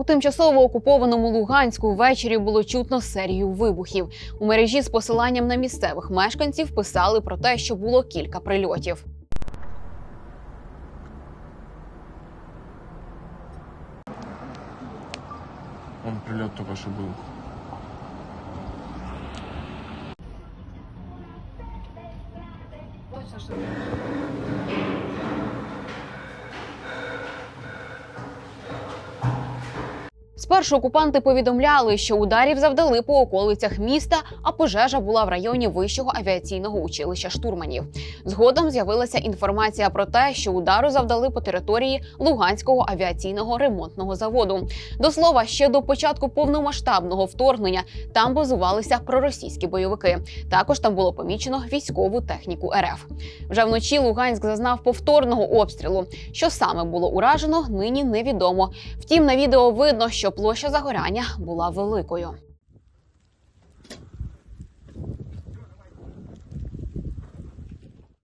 У тимчасово окупованому Луганську ввечері було чутно серію вибухів. У мережі з посиланням на місцевих мешканців писали про те, що було кілька прильотів. Он прилет только что был. Спершу окупанти повідомляли, що ударів завдали по околицях міста, а пожежа була в районі вищого авіаційного училища штурманів. Згодом з'явилася інформація про те, що удару завдали по території Луганського авіаційного ремонтного заводу. До слова, ще до початку повномасштабного вторгнення там базувалися проросійські бойовики. Також там було помічено військову техніку РФ. Вже вночі Луганськ зазнав повторного обстрілу. Що саме було уражено, нині невідомо. Втім, на відео видно, що площа загоряння була великою.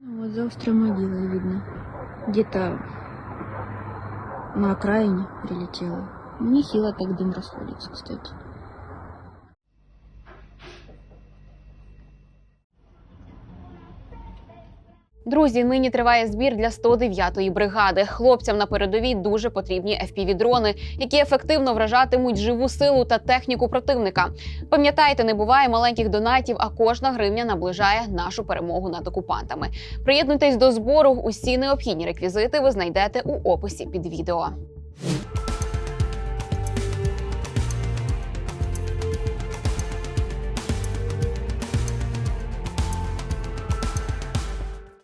Ну, завтра за острой могилой видно. Где-то на окраине прилетело. Нехило так дым расходится, кстати. Друзі, нині триває збір для 109-ї бригади. Хлопцям на передовій дуже потрібні FPV-дрони, які ефективно вражатимуть живу силу та техніку противника. Пам'ятайте, не буває маленьких донатів, а кожна гривня наближає нашу перемогу над окупантами. Приєднуйтесь до збору. Усі необхідні реквізити ви знайдете у описі під відео.